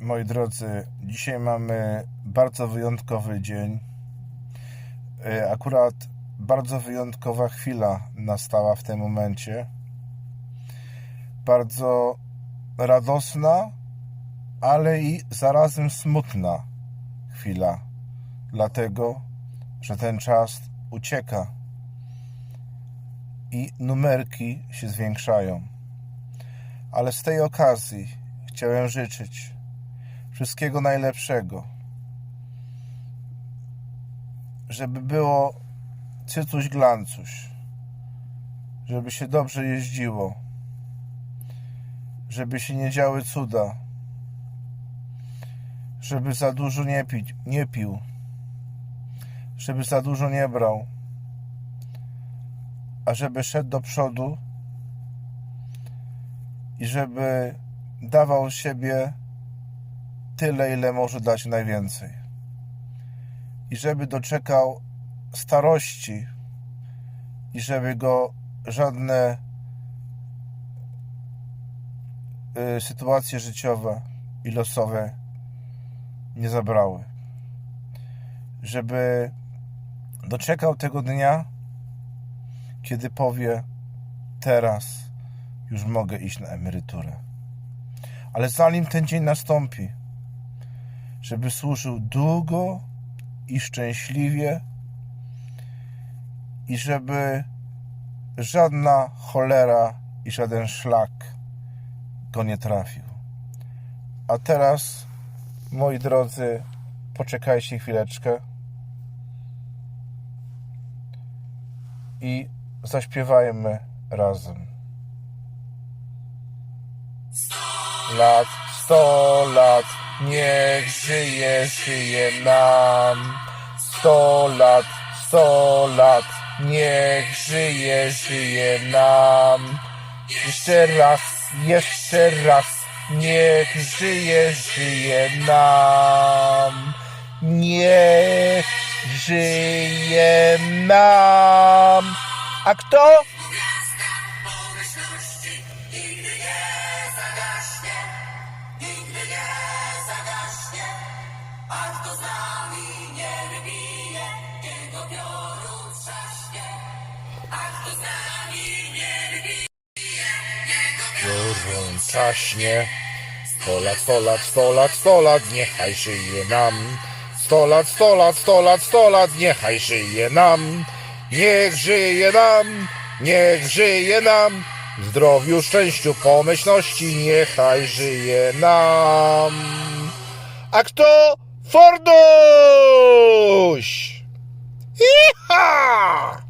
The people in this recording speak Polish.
Moi drodzy, dzisiaj mamy bardzo wyjątkowy dzień. E, Akurat bardzo wyjątkowa chwila nastała w tym momencie. Bardzo radosna, ale i zarazem smutna chwila, dlatego że ten czas ucieka i numerki się zwiększają. Ale z tej okazji chciałem życzyć wszystkiego najlepszego. Żeby było cycuś glancuś. Żeby się dobrze jeździło. Żeby się nie działy cuda. Żeby za dużo nie, pić, nie pił. Żeby za dużo nie brał. A żeby szedł do przodu i żeby dawał siebie tyle, ile może dać najwięcej. I żeby doczekał starości i żeby go żadne y, sytuacje życiowe i losowe nie zabrały. Żeby doczekał tego dnia, kiedy powie: Teraz już mogę iść na emeryturę. Ale zanim ten dzień nastąpi, żeby służył długo i szczęśliwie i żeby żadna cholera i żaden szlak go nie trafił. A teraz, moi drodzy, poczekajcie chwileczkę i zaśpiewajmy razem. lat, sto lat, niech żyje, żyje nam. Sto lat, sto lat, niech żyje, żyje nam. Jeszcze raz, jeszcze raz, niech żyje, żyje nam. Niech żyje nam. A kto? Czaśnie. Sto lat, sto lat, sto lat, sto lat, niechaj żyje nam. Sto lat, sto lat, sto lat, sto lat, niechaj żyje nam. Niech żyje nam, niech żyje nam. W zdrowiu, szczęściu, pomyślności, niechaj żyje nam. A kto? Forduś! Iha!